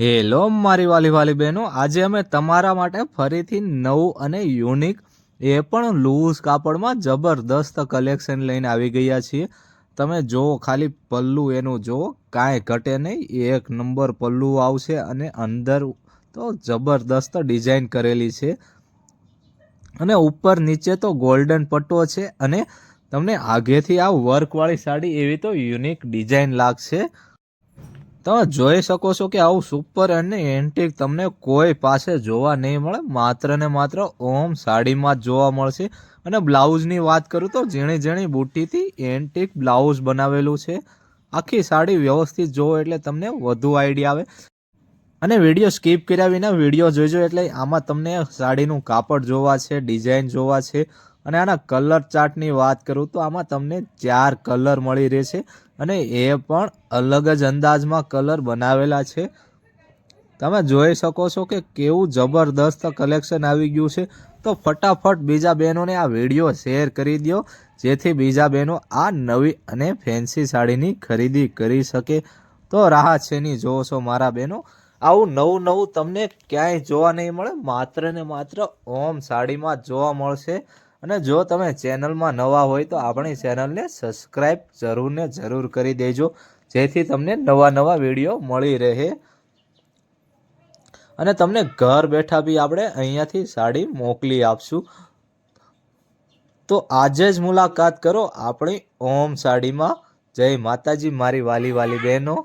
Hello મારી વાલી વાલી બહેનો, આજે અમે તમારા માટે ફરીથી નવું અને યુનિક એ પણ લૂઝ કાપડમાં જબરદસ્ત કલેક્શન લઈને આવી ગયા છીએ. તમે જુઓ, ખાલી પલ્લું એનું જુઓ, કાંઈ ઘટે નહીં. એક નંબર પલ્લું આવશે અને અંદર તો જબરદસ્ત ડિઝાઇન કરેલી છે. અને ઉપર નીચે તો ગોલ્ડન પટ્ટો છે અને તમને આગેથી આ વર્કવાળી સાડી એવી તો યુનિક ડિઝાઇન લાગશે. તમે જોઈ શકો છો કે આવું સુપર અને એન્ટિક તમને કોઈ પાસે જોવા નહીં મળે. માત્ર ને માત્ર ઓમ સાડીમાં જ જોવા મળશે. અને બ્લાઉઝની વાત કરું તો ઝીણી ઝીણી બુટ્ટીથી એન્ટિક બ્લાઉઝ બનાવેલું છે. આખી સાડી વ્યવસ્થિત જોવો એટલે તમને વધુ આઈડિયા આવે. અને વીડિયો સ્કીપ કર્યા વિના વીડિયો જોઈજો એટલે આમાં તમને સાડીનું કાપડ જોવા છે ડિઝાઇન જોવા છે અને આના કલર ચાર્ટની વાત કરું તો આમાં તમને ચાર કલર મળી રહેશે અને એ પણ અલગ જ અંદાજમાં કલર બનાવેલા છે. તમે જોઈ શકો છો કે કેવું જબરદસ્ત કલેક્શન આવી ગયું છે. તો ફટાફટ બીજા બહેનોને આ વીડિયો શેર કરી દો, જેથી બીજા બહેનો આ નવી અને ફેન્સી સાડીની ખરીદી કરી શકે. તો રાહ છે નહીં જોવો છો મારા બહેનો. આવું નવું નવું તમને ક્યાંય જોવા નહીં મળે, માત્ર ને માત્ર ઓમ સાડીમાં જોવા મળશે. અને જો તમે ચેનલમાં નવા હોય તો આપણી ચેનલને સબસ્ક્રાઈબ જરૂર ને જરૂર કરી દેજો, જેથી તમને નવા નવા વીડિયો મળી રહે. અને તમને ઘર બેઠા બી આપણે અહીંયાથી સાડી મોકલી આપશું. તો આજે જ મુલાકાત કરો આપણી ઓમ સાડીમાં. જય માતાજી, મારી વાલી વાલી બહેનો.